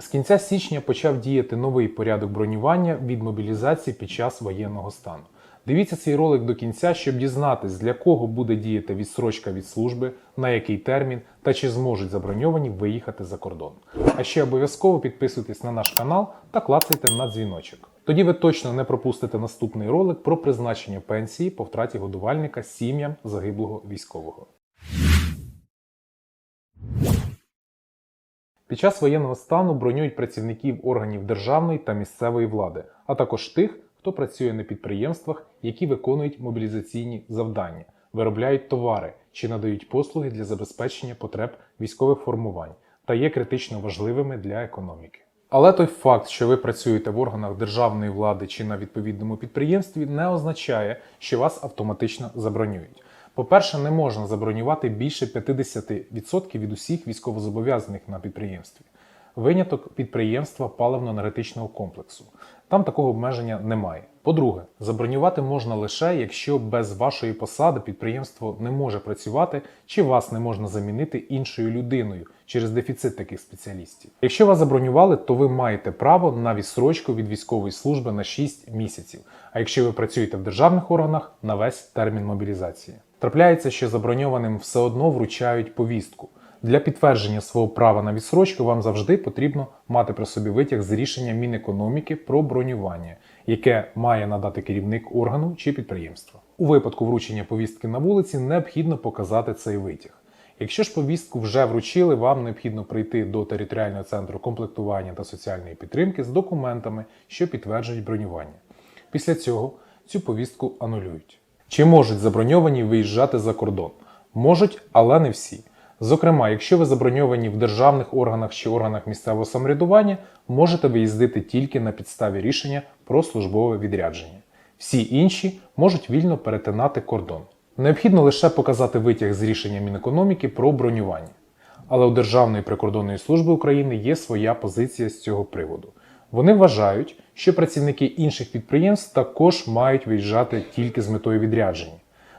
З кінця січня почав діяти новий порядок бронювання від мобілізації під час воєнного стану. Дивіться цей ролик до кінця, щоб дізнатись, для кого буде діяти відсрочка від служби, на який термін та чи зможуть заброньовані виїхати за кордон. А ще обов'язково підписуйтесь на наш канал та клацайте на дзвіночок. Тоді ви точно не пропустите наступний ролик про призначення пенсії по втраті годувальника сім'ям загиблого військового. Під час воєнного стану бронюють працівників органів державної та місцевої влади, а також тих, хто працює на підприємствах, які виконують мобілізаційні завдання, виробляють товари чи надають послуги для забезпечення потреб військових формувань та є критично важливими для економіки. Але той факт, що ви працюєте в органах державної влади чи на відповідному підприємстві, не означає, що вас автоматично забронюють. По-перше, не можна забронювати більше 50% від усіх військовозобов'язаних на підприємстві. Виняток підприємства паливно-енергетичного комплексу. Там такого обмеження немає. По-друге, забронювати можна лише, якщо без вашої посади підприємство не може працювати чи вас не можна замінити іншою людиною через дефіцит таких спеціалістів. Якщо вас забронювали, то ви маєте право на відсрочку від військової служби на 6 місяців. А якщо ви працюєте в державних органах на весь термін мобілізації. Трапляється, що заброньованим все одно вручають повістку. Для підтвердження свого права на відсрочку вам завжди потрібно мати при собі витяг з рішення Мінекономіки про бронювання, яке має надати керівник органу чи підприємства. У випадку вручення повістки на вулиці необхідно показати цей витяг. Якщо ж повістку вже вручили, вам необхідно прийти до територіального центру комплектування та соціальної підтримки з документами, що підтверджують бронювання. Після цього цю повістку анулюють. Чи можуть заброньовані виїжджати за кордон? Можуть, але не всі. Зокрема, якщо ви заброньовані в державних органах чи органах місцевого самоврядування, можете виїздити тільки на підставі рішення про службове відрядження. Всі інші можуть вільно перетинати кордон. Необхідно лише показати витяг з рішення Мінекономіки про бронювання. Але у Державної прикордонної служби України є своя позиція з цього приводу. Вони вважають, що працівники інших підприємств також мають виїжджати тільки з метою відрядження.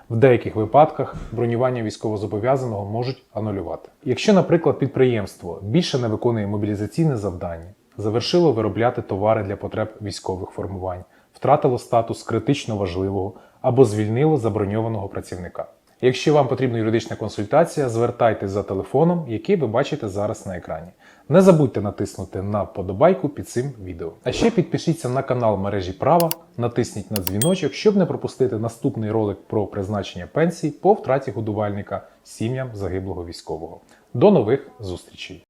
В деяких випадках бронювання військовозобов'язаного можуть анулювати. Якщо, наприклад, підприємство більше не виконує мобілізаційне завдання, завершило виробляти товари для потреб військових формувань, втратило статус критично важливого або звільнило заброньованого працівника. Якщо вам потрібна юридична консультація, звертайтеся за телефоном, який ви бачите зараз на екрані. Не забудьте натиснути на подобайку під цим відео. А ще підпишіться на канал мережі права, натисніть на дзвіночок, щоб не пропустити наступний ролик про призначення пенсій по втраті годувальника сім'ям загиблого військового. До нових зустрічей!